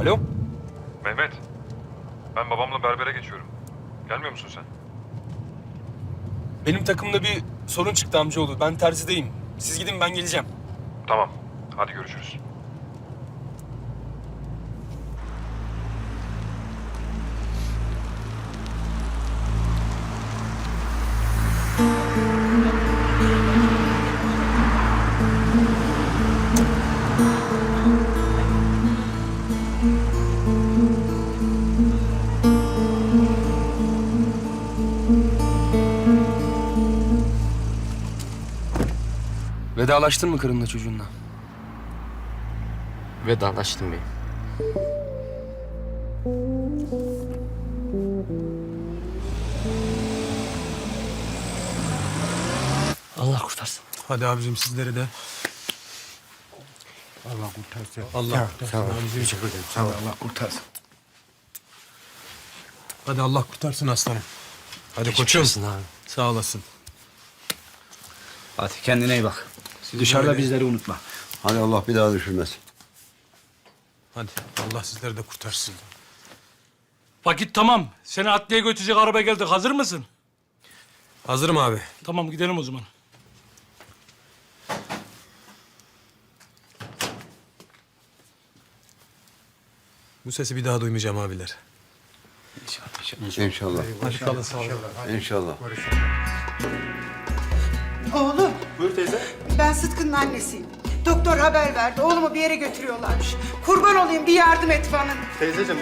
Alo? Mehmet, ben babamla berbere geçiyorum. Gelmiyor musun sen? Benim takımda bir sorun çıktı amcaoğlu. Ben terzideyim. Siz gidin ben geleceğim. Tamam, hadi görüşürüz. Vedalaştın mı karınla çocuğunla? Vedalaştım beyim. Allah kurtarsın. Hadi abicim sizleri de. Allah kurtarsın. Allah Sağ ol. kurtarsın. Teşekkür ederim. Sağ ol. Allah kurtarsın. Hadi Allah kurtarsın aslanım. Hadi Geçmiş koçum. olsun abi. Sağ olasın. Hadi kendine iyi bak. Dışarıda bizleri unutma. Hadi Allah bir daha düşürmesin. Hadi Allah sizleri de kurtarsın. Vakit tamam. Seni adliye götürecek araba geldi. Hazır mısın? Hazırım abi. Tamam gidelim o zaman. Bu sesi bir daha duymayacağım abiler. İnşallah. Hadi kalın sağ olun. İnşallah. Oğlum. Teyze. Ben Sıtkı'nın annesiyim. Doktor haber verdi. Oğlumu bir yere götürüyorlarmış. Kurban olayım bir yardım et bana. Teyzeciğim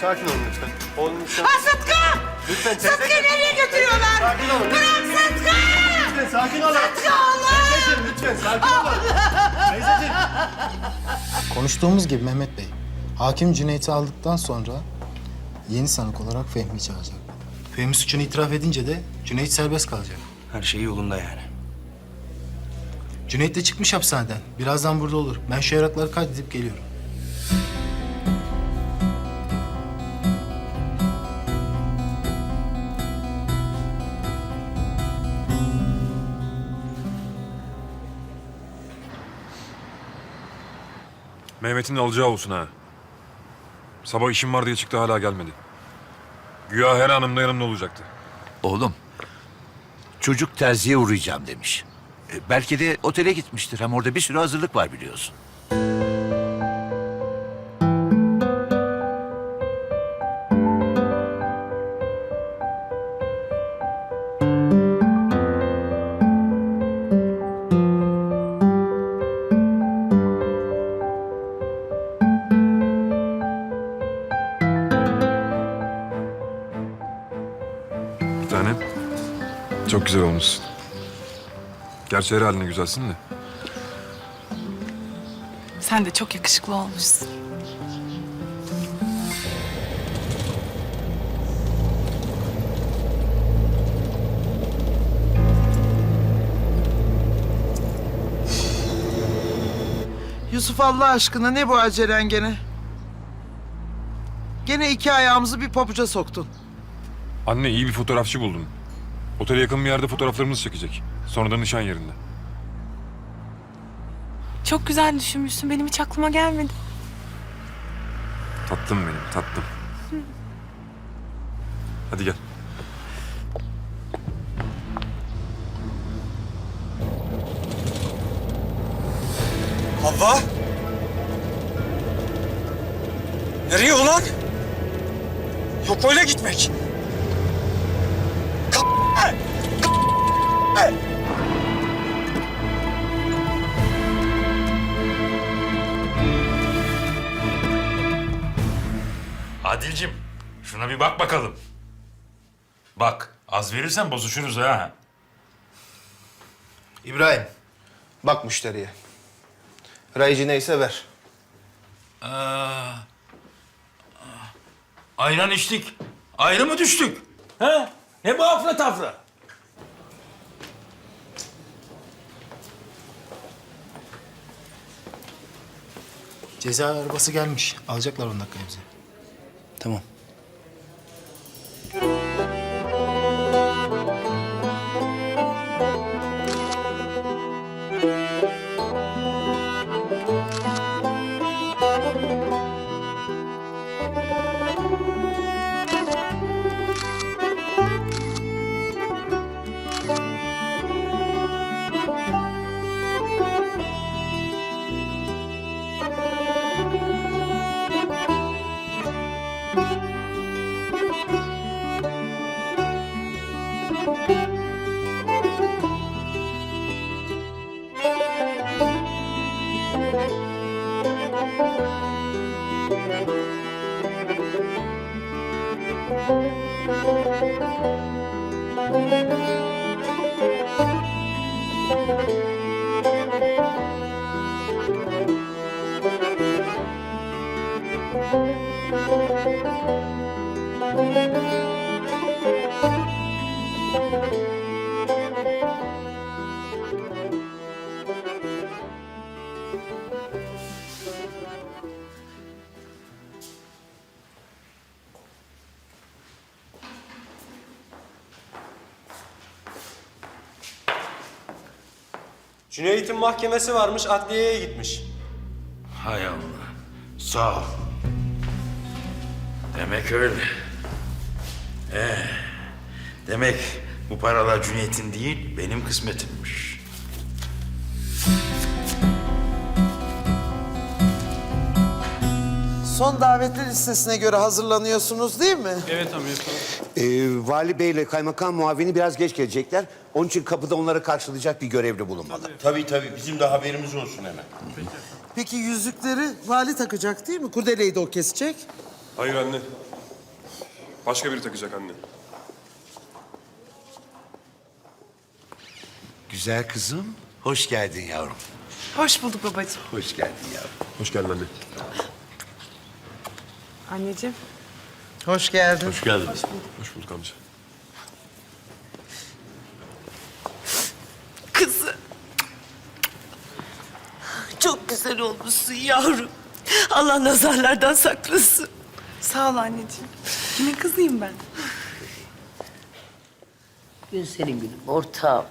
sakin olun lütfen. Oğlum lütfen. Ha Sıtkı! Lütfen Sıtkı teyzeciğim. nereye götürüyorlar? Sakin olun. Bırak Sıtkı! Lütfen sakin olun. Sıtkı oğlum! Teyzeciğim lütfen sakin olun. Teyzeciğim. Konuştuğumuz gibi Mehmet Bey, hakim Cüneyt'i aldıktan sonra yeni sanık olarak Fehmi çağıracak. Fehmi suçunu itiraf edince de Cüneyt serbest kalacak. Her şey yolunda yani. Cüneyt de çıkmış hapishaneden. Birazdan burada olur. Ben şu evrakları kaydedip geliyorum. Mehmet'in alacağı olsun ha. Sabah işim var diye çıktı hala gelmedi. Güya her anımda yanımda olacaktı. Oğlum, çocuk terziye uğrayacağım demiş. E, belki de otele gitmiştir. Hem orada bir sürü hazırlık var biliyorsun. Bir tane. Çok güzel olmuşsun. Gerçi her haline güzelsin de. Sen de çok yakışıklı olmuşsun. Yusuf Allah aşkına ne bu acelen gene? Gene iki ayağımızı bir pabuca soktun. Anne iyi bir fotoğrafçı buldum. Otele yakın bir yerde fotoğraflarımızı çekecek. Sonra da nişan yerinde. Çok güzel düşünmüşsün. Benim hiç aklıma gelmedi. Tatlım benim, tatlım. Hadi gel. Havva? Nereye ulan? Yok öyle gitmek. Adil'cim şuna bir bak bakalım. Bak az verirsen bozuşuruz ha. İbrahim. Bak müşteriye. Raycı neyse ver. Ayran içtik. Ayrı mı düştük? He? Ne bu afra tafra? Ceza arabası gelmiş. Alacaklar 10 dakika bizi. Tamam. Cüneyt'in mahkemesi varmış, adliyeye gitmiş. Hay Allah. Sağ ol. Demek öyle. Ee, demek bu paralar Cüneyt'in değil, benim kısmetimmiş. Son davetli listesine göre hazırlanıyorsunuz değil mi? Evet amir. Ee, vali beyle kaymakam muavini biraz geç gelecekler. Onun için kapıda onları karşılayacak bir görevli bulunmalı. Tabii tabii, bizim de haberimiz olsun hemen. Peki yüzükleri vali takacak değil mi? Kurdeleyi de o kesecek. Hayır anne. Başka biri takacak anne. Güzel kızım, hoş geldin yavrum. Hoş bulduk babacığım. Hoş geldin yavrum. Hoş geldin anne. Anneciğim. Hoş geldin. Hoş geldiniz. Hoş bulduk amca. Kızı. Çok güzel olmuşsun yavrum. Allah nazarlardan saklasın. Sağ ol anneciğim. Kimin kızıyım ben? Gün senin günün ortağım.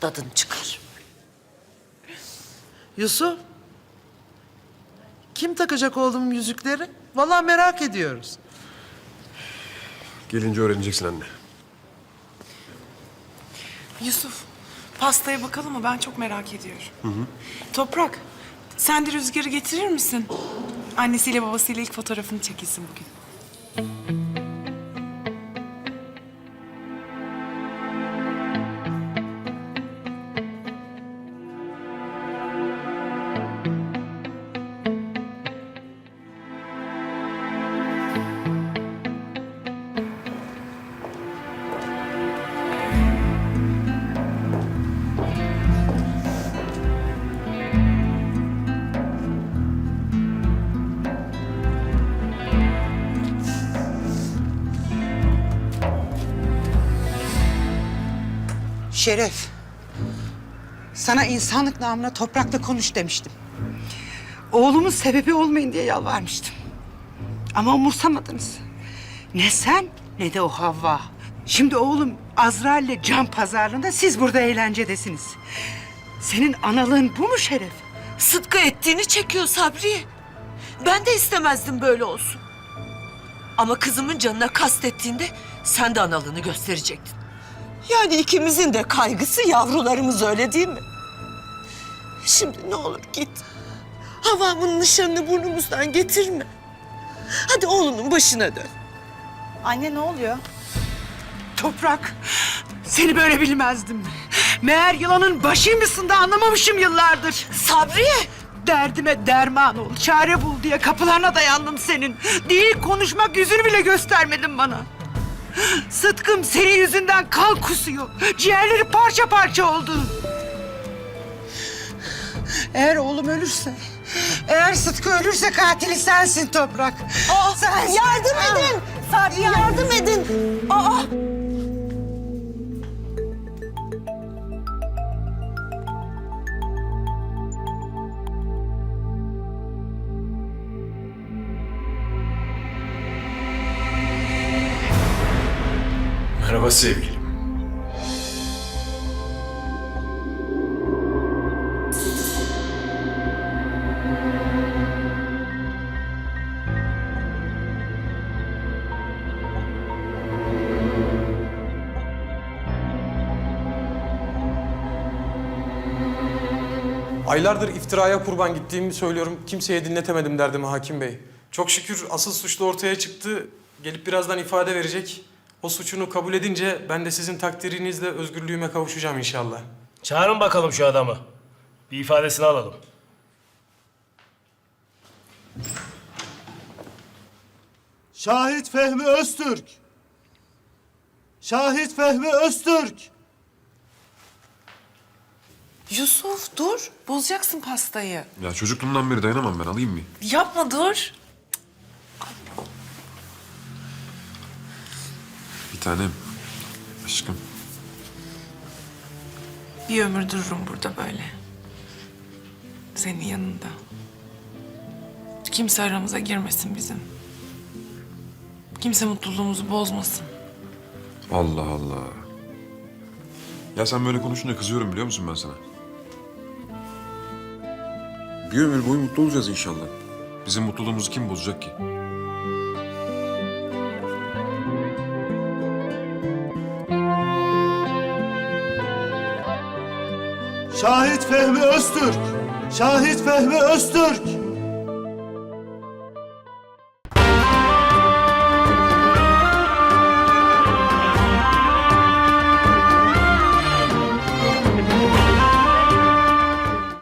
Tadını çıkar. Yusuf. Kim takacak oğlum yüzükleri? Vallahi merak ediyoruz. Gelince öğreneceksin anne. Yusuf, pastaya bakalım mı? Ben çok merak ediyorum. Toprak, sen de Rüzgar'ı getirir misin? Annesiyle babasıyla ilk fotoğrafını çekilsin bugün. Şeref. Sana insanlık namına toprakla konuş demiştim. Oğlumun sebebi olmayın diye yalvarmıştım. Ama umursamadınız. Ne sen ne de o Havva. Şimdi oğlum Azrail'le can pazarlığında siz burada eğlencedesiniz. Senin analığın bu mu Şeref? Sıtkı ettiğini çekiyor Sabriye. Ben de istemezdim böyle olsun. Ama kızımın canına kastettiğinde sen de analığını gösterecektin. Yani ikimizin de kaygısı yavrularımız öyle değil mi? Şimdi ne olur git. Havamın nişanını burnumuzdan getirme. Hadi oğlunun başına dön. Anne ne oluyor? Toprak, seni böyle bilmezdim. Meğer yılanın başıymışsın da anlamamışım yıllardır. Sabriye! Derdime derman ol, çare bul diye kapılarına dayandım senin. Değil konuşmak yüzünü bile göstermedin bana. Sıtkım senin yüzünden kan kusuyor. Ciğerleri parça parça oldu. Eğer oğlum ölürse, eğer Sıtkı ölürse katili sensin Toprak. Aa, Sensin. yardım edin! Sabriye yardım edin! Aa! Merhaba sevgilim. Aylardır iftiraya kurban gittiğimi söylüyorum. Kimseye dinletemedim derdimi hakim bey. Çok şükür asıl suçlu ortaya çıktı. Gelip birazdan ifade verecek. O suçunu kabul edince ben de sizin takdirinizle özgürlüğüme kavuşacağım inşallah. Çağırın bakalım şu adamı. Bir ifadesini alalım. Şahit Fehmi Öztürk. Şahit Fehmi Öztürk. Yusuf dur, bozacaksın pastayı. Ya çocukluğumdan beri dayanamam ben alayım mı? Yapma dur. Tanem. Aşkım. Bir ömür dururum burada böyle. Senin yanında. Kimse aramıza girmesin bizim. Kimse mutluluğumuzu bozmasın. Allah Allah. Ya sen böyle konuşunca kızıyorum biliyor musun ben sana? Bir ömür boyu mutlu olacağız inşallah. Bizim mutluluğumuzu kim bozacak ki? Şahit Fehmi Öztürk. Şahit Fehmi Öztürk.